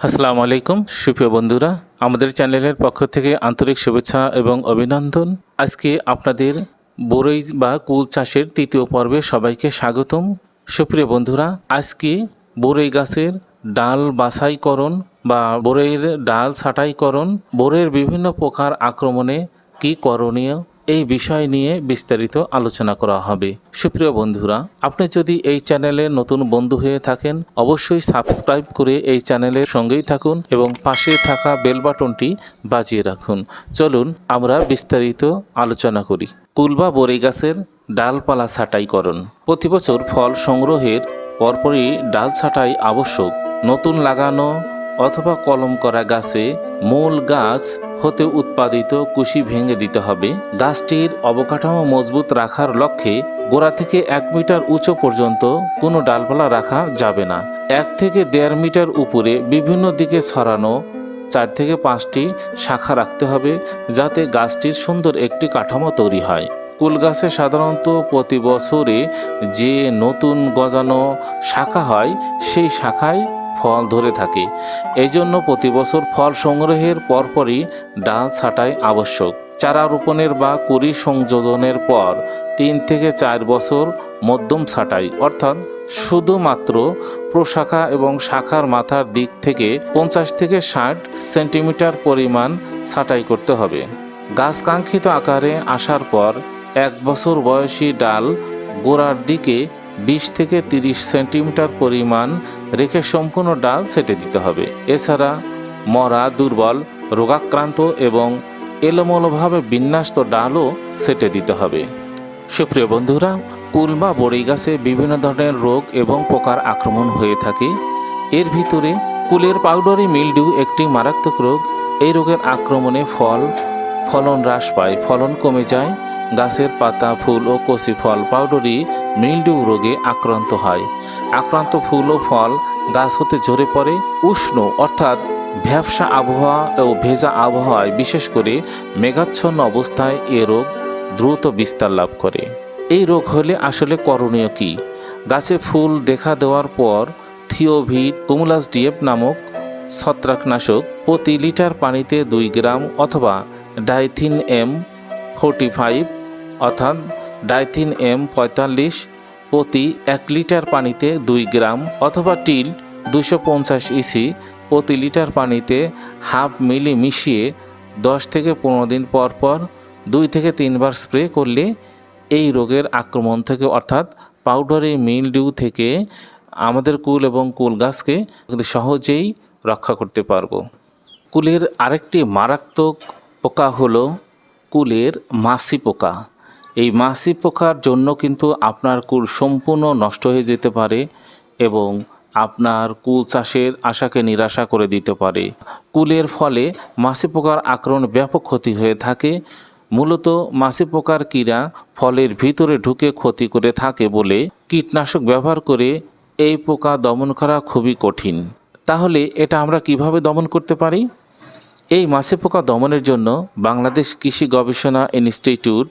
আসসালামু আলাইকুম, সুপ্রিয় বন্ধুরা। আমাদের চ্যানেলের পক্ষ থেকে আন্তরিক শুভেচ্ছা এবং অভিনন্দন। আজকে আপনাদের বরই বা কুল চাষের তৃতীয় পর্বে সবাইকে স্বাগতম। সুপ্রিয় বন্ধুরা, আজকে বরই গাছের ডাল বাছাইকরণ বা বরইয়ের ডাল ছাঁটাইকরণ, বরইয়ের বিভিন্ন প্রকার আক্রমণে কি করণীয় এই বিষয় নিয়ে বিস্তারিত আলোচনা করা হবে। সুপ্রিয় বন্ধুরা, আপনি যদি এই চ্যানেলে নতুন বন্ধু হয়ে থাকেন, অবশ্যই সাবস্ক্রাইব করে এই চ্যানেলের সঙ্গেই থাকুন এবং পাশে থাকা বেল বাটনটি বাজিয়ে রাখুন। চলুন, আমরা বিস্তারিত আলোচনা করি। কুলবা বরই গাছের ডালপালা ছাঁটাইকরণ। প্রতি বছর ফল সংগ্রহের পরপরই ডাল ছাঁটাই আবশ্যক। নতুন লাগানো অথবা কলম করা গাছে মূল গাছ হতে উৎপাদিত কুশি ভেঙে দিতে হবে। গাছটির অবকাঠামো মজবুত রাখার লক্ষ্যে গোড়া থেকে এক মিটার উঁচু পর্যন্ত কোনো ডালপালা রাখা যাবে না। এক থেকে দেড় মিটার উপরে বিভিন্ন দিকে ছড়ানো চার থেকে পাঁচটি শাখা রাখতে হবে যাতে গাছটির সুন্দর একটি কাঠামো তৈরি হয়। কুল গাছে সাধারণত প্রতি বছরে যে নতুন গজানো শাখা হয়, সেই শাখায় ফল ধরে থাকে। এই জন্য প্রতি বছর ফল সংগ্রহের পরপরই ডাল ছাঁটাই আবশ্যক। চারা রোপণের বা কুড়ি সংযোজনের পর তিন থেকে চার বছর মধ্যম ছাঁটাই, অর্থাৎ শুধুমাত্র প্রশাখা এবং শাখার মাথার দিক থেকে পঞ্চাশ থেকে ষাট সেন্টিমিটার পরিমাণ ছাঁটাই করতে হবে। গাছ কাঙ্ক্ষিত আকারে আসার পর এক বছর বয়সী ডাল গোড়ার দিকে বিশ থেকে তিরিশ সেন্টিমিটার পরিমাণ রেখে সম্পূর্ণ ডাল সেটে দিতে হবে। এছাড়া মরা, দুর্বল, রোগাক্রান্ত এবং এলোমেলোভাবে বিন্যাস্ত ডালও সেটে দিতে হবে। সুপ্রিয় বন্ধুরা, কুল বা বড়ি গাছে বিভিন্ন ধরনের রোগ এবং পোকার আক্রমণ হয়ে থাকে। এর ভিতরে কুলের পাউডারি মিলডিউ একটি মারাত্মক রোগ। এই রোগের আক্রমণে ফল, ফলন হ্রাস পায়, ফলন কমে যায় গাছের পাতা, ফুল ও কচি ফল, পাউডারি মিলডিউ রোগে আক্রান্ত হয়। আক্রান্ত ফুল ও ফল গাছ হতে ঝরে পড়ে, উষ্ণ অর্থাৎ ভ্যাবসা আবহাওয়া ও ভেজা আবহাওয়ায়, বিশেষ করে মেঘাচ্ছন্ন অবস্থায় এ রোগ দ্রুত বিস্তার লাভ করে। এই রোগ হলে আসলে করণীয় কি? গাছে ফুল দেখা দেওয়ার পর থিওভিট কুমুলাস ডিএফ নামক ছত্রাকনাশক প্রতি লিটার পানিতে দুই গ্রাম অথবা ডাইথিন এম ফোর্টি ফাইভ, অর্থাৎ ডাইথিন এম পঁয়তাল্লিশ প্রতি এক লিটার পানিতে দুই গ্রাম অথবা টিল দুশো পঞ্চাশ ইসি প্রতি লিটার পানিতে হাফ মিলি মিশিয়ে দশ থেকে পনেরো দিন পর পর দুই থেকে তিনবার স্প্রে করলে এই রোগের আক্রমণ থেকে, অর্থাৎ পাউডারি মিলডিউ থেকে আমাদের কুল এবং কুল গাছকে সহজেই রক্ষা করতে পারব। কুলের আরেকটি মারাত্মক পোকা হলো কুলের মাসি পোকা। এই মাসি পোকার জন্য কিন্তু আপনার কুল সম্পূর্ণ নষ্ট হয়ে যেতে পারে এবং আপনার কুল চাষের আশাকে নিরাশা করে দিতে পারে। কুলের ফলে মাসি পোকার আক্রমণ ব্যাপক ক্ষতি হয়ে থাকে। মূলত মাছি পোকার কীরা ফলের ভিতরে ঢুকে ক্ষতি করে থাকে বলে কীটনাশক ব্যবহার করে এই পোকা দমন করা খুবই কঠিন। তাহলে এটা আমরা কীভাবে দমন করতে পারি? এই মাছি পোকা দমনের জন্য বাংলাদেশ কৃষি গবেষণা ইনস্টিটিউট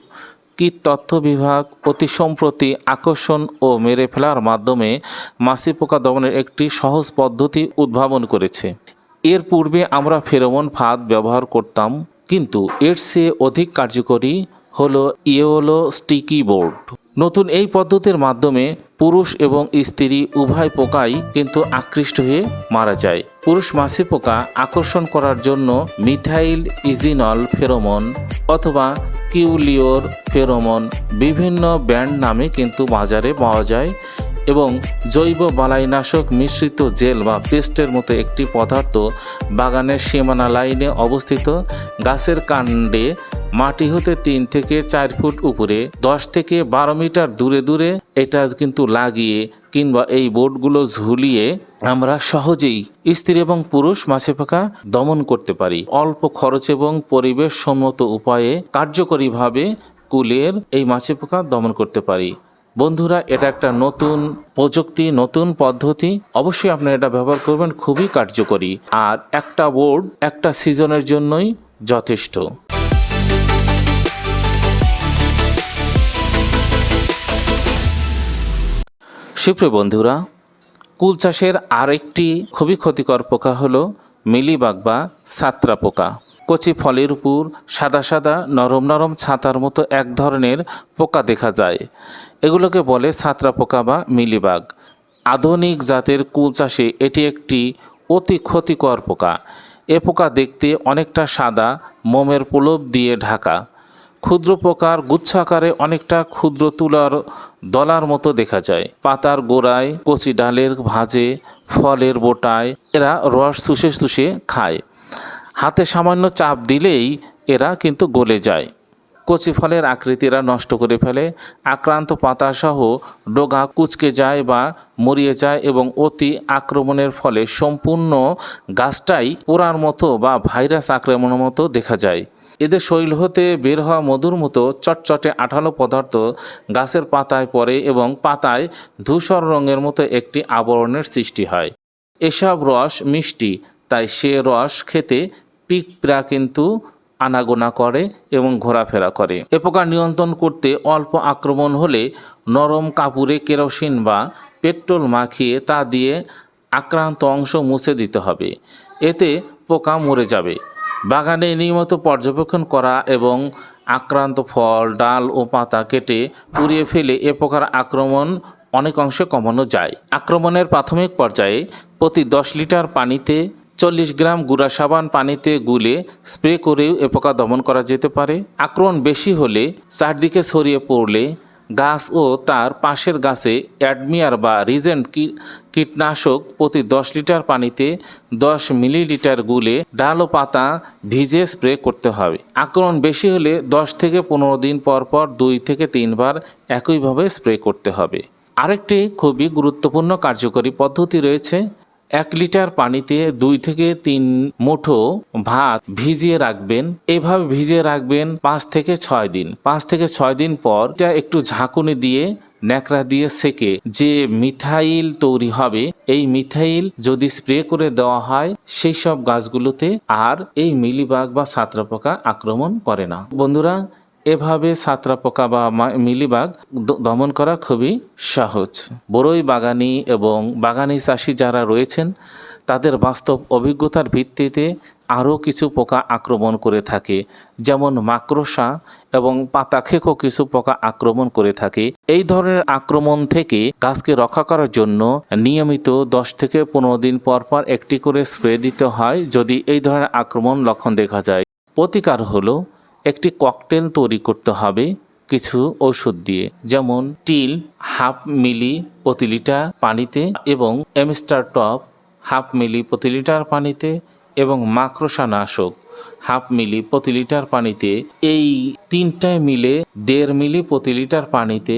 কীট তথ্য বিভাগ অতি সম্প্রতি আকর্ষণ ও মেরে ফেলার মাধ্যমে মাছি পোকা দমনের একটি সহজ পদ্ধতি উদ্ভাবন করেছে। এর পূর্বে আমরা ফেরোমন ফাঁদ ব্যবহার করতাম, কিন্তু এর চেয়ে অধিক কার্যকরী হলো ইয়েলো স্টিকি বোর্ড। নতুন এই পদ্ধতির মাধ্যমে পুরুষ এবং স্ত্রী উভয় পোকাই কিন্তু আকৃষ্ট হয়ে মারা যায়। পুরুষ মাছি পোকা আকর্ষণ করার জন্য মিথাইল, ইজিনল ফেরোমন অথবা কিউলিওর ফেরোমন বিভিন্ন ব্যান্ড নামে কিন্তু বাজারে পাওয়া যায় এবং জৈব বালাইনাশক মিশ্রিত জেল বা পেস্টের মতো একটি পদার্থ বাগানের সীমানা লাইনে অবস্থিত গাছের কাণ্ডে মাটি হতে তিন থেকে চার ফুট উপরে, দশ থেকে বারো মিটার দূরে দূরে এটা কিন্তু লাগিয়ে কিংবা এই বোর্ডগুলো ঝুলিয়ে আমরা সহজেই স্ত্রী এবং পুরুষ মাছে পোকা দমন করতে পারি। অল্প খরচ এবং পরিবেশ সম্মত উপায়ে কার্যকরীভাবে কুলের এই মাছে পোকা দমন করতে পারি। বন্ধুরা, এটা একটা নতুন প্রযুক্তি, নতুন পদ্ধতি। অবশ্যই আপনারা এটা ব্যবহার করবেন, খুবই কার্যকরী। আর একটা বোর্ড একটা সিজনের জন্যই যথেষ্ট। সুপ্রিয় বন্ধুরা, কুল চাষের আরেকটি খুবই ক্ষতিকর পোকা হলো মিলিবাগ বা সাত্রা পোকা। কচি ফলের উপর সাদা সাদা নরম নরম ছাতার মতো এক ধরনের পোকা দেখা যায়। এগুলোকে বলে ছাত্রা পোকা বা মিলিবাগ। আধুনিক জাতের কুল চাষে এটি একটি অতি ক্ষতিকর পোকা। এ পোকা দেখতে অনেকটা সাদা, মোমের প্রলোভ দিয়ে ঢাকা। ক্ষুদ্র পোকার গুচ্ছ আকারে অনেকটা ক্ষুদ্র তুলার দলার মতো দেখা যায়। পাতার গোড়ায় কচি ডালের ভাঁজে, ফলের বোটায় এরা রস চুষে চুষে খায়। হাতে সামান্য চাপ দিলেই এরা কিন্তু গলে যায়। কচি ফলের আকৃতিরা নষ্ট করে ফেলে। আক্রান্ত পাতাসহ ডোগা কুচকে যায় বা মরিয়ে যায় এবং অতি আক্রমণের ফলে সম্পূর্ণ গাছটাই পোড়ার মতো বা ভাইরাস আক্রমণের মতো দেখা যায়। এদের শৈল হতে বের হওয়া মধুর মতো চটচটে আঠালো পদার্থ গাছের পাতায় পড়ে এবং পাতায় ধূসর রঙের মতো একটি আবরণের সৃষ্টি হয়। এসব রস মিষ্টি, তাই সে রস খেতে পিঁপড়া কিন্তু আনাগোনা করে এবং ঘোরাফেরা করে। এ প্রকার নিয়ন্ত্রণ করতে অল্প আক্রমণ হলে নরম কাপড়ে কেরোসিন বা পেট্রোল মাখিয়ে তা দিয়ে আক্রান্ত অংশ মুছে দিতে হবে। এতে পোকা মরে যাবে। বাগানে নিয়মিত পর্যবেক্ষণ করা এবং আক্রান্ত ফল, ডাল ও পাতা কেটে পুড়িয়ে ফেলে এ প্রকার আক্রমণ অনেক অংশে কমানো যায়। আক্রমণের প্রাথমিক পর্যায়ে প্রতি দশ লিটার পানিতে চল্লিশ গ্রাম গুঁড়া সাবান পানিতে গুলে স্প্রে করেও এ পোকা দমন করা যেতে পারে। আক্রমণ বেশি হলে চারদিকে ছড়িয়ে পড়লে গাছ ও তার পাশের গাছে অ্যাডমিয়ার বা রিজেন্ট কীটনাশক প্রতি দশ লিটার পানিতে দশ মিলিলিটার গুলে ডাল ও পাতা ভিজে স্প্রে করতে হবে। আক্রমণ বেশি হলে দশ থেকে পনেরো দিন পর পর দুই থেকে তিনবার একইভাবে স্প্রে করতে হবে। আরেকটি খুবই গুরুত্বপূর্ণ কার্যকরী পদ্ধতি রয়েছে এক লিটার পানিতে দুই থেকে তিন মুঠো ভাত ভিজিয়ে রাখবেন। এভাবে ভিজিয়ে রাখবেন পাঁচ থেকে ছয় দিন। পাঁচ থেকে ছয় দিন পর এটা একটু ঝাঁকুনি দিয়ে, ন্যাকড়া দিয়ে সেকে যে মিথাইল তৈরি হবে, এই মিথাইল যদি স্প্রে করে দেওয়া হয়, সেই সব গাছগুলোতে আর এই মিলিবাগ বা ছাত্রপোকা আক্রমণ করে না। বন্ধুরা এভাবে সাতরা পোকা বা মিলিবাগ দমন করা খুবই সহজ। বড়ই বাগানি এবং বাগানি চাষি যারা রয়েছেন, তাদের বাস্তব অভিজ্ঞতার ভিত্তিতে আরও কিছু পোকা আক্রমণ করে থাকে, যেমন মাকড়সা এবং পাতা খেকো কিছু পোকা আক্রমণ করে থাকে। এই ধরনের আক্রমণ থেকে গাছকে রক্ষা করার জন্য নিয়মিত দশ থেকে পনেরো দিন পর পর একটি করে স্প্রে দিতে হয় যদি এই ধরনের আক্রমণ লক্ষণ দেখা যায়। প্রতিকার হলো একটি ককটেল তৈরি করতে হবে কিছু ওষুধ দিয়ে। যেমন টিল, হাফ মিলি প্রতি লিটার পানিতে এবং এমস্টার টপ, হাফ মিলি প্রতি লিটার পানিতে এবং মাকড়সা নাশক হাফ মিলি প্রতি লিটার পানিতে। এই তিনটায় মিলে দেড় মিলি প্রতি লিটার পানিতে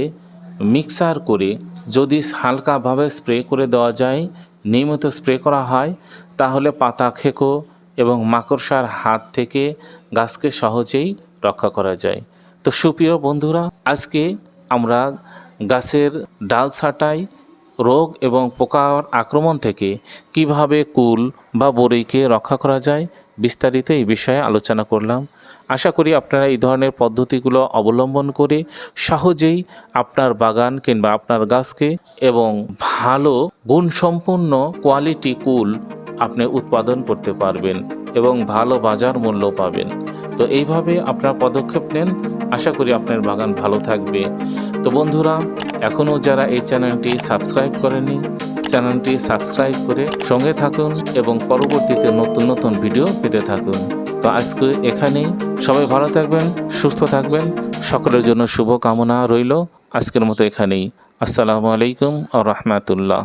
মিক্সার করে যদি হালকাভাবে স্প্রে করে দেওয়া যায়, নিয়মিত স্প্রে করা হয়, তাহলে পাতা খেকো এবং মাকড়সার হাত থেকে গাছকে সহজেই রক্ষা করা যায়। তো সুপ্রিয় বন্ধুরা, আজকে আমরা গাছের ডাল ছাঁটাই, রোগ এবং পোকার আক্রমণ থেকে কীভাবে কুল বা বড়িকে রক্ষা করা যায় বিস্তারিত এই বিষয়ে আলোচনা করলাম। আশা করি আপনারা এই ধরনের পদ্ধতিগুলো অবলম্বন করে সহজেই আপনার বাগান কিংবা আপনার গাছকে এবং ভালো, গুণসম্পন্ন কোয়ালিটি কুল আপনি উৎপাদন করতে পারবেন এবং ভালো বাজার মূল্য পাবেন। তো এইভাবে আপনার পদক্ষেপ নেন। আশা করি আপনার বাগান ভালো থাকবে। তো বন্ধুরা, এখনও যারা এই চ্যানেলটি সাবস্ক্রাইব করেনি চ্যানেলটি সাবস্ক্রাইব করে সঙ্গে থাকুন এবং পরবর্তীতে নতুন নতুন ভিডিও পেতে থাকুন। তো আজকে এখানেই সবাই ভালো থাকবেন, সুস্থ থাকবেন, সকলের জন্য শুভ কামনা রইল। আজকের মতো এখানেই। আসসালামু আলাইকুম আ রহমাতুল্লাহ।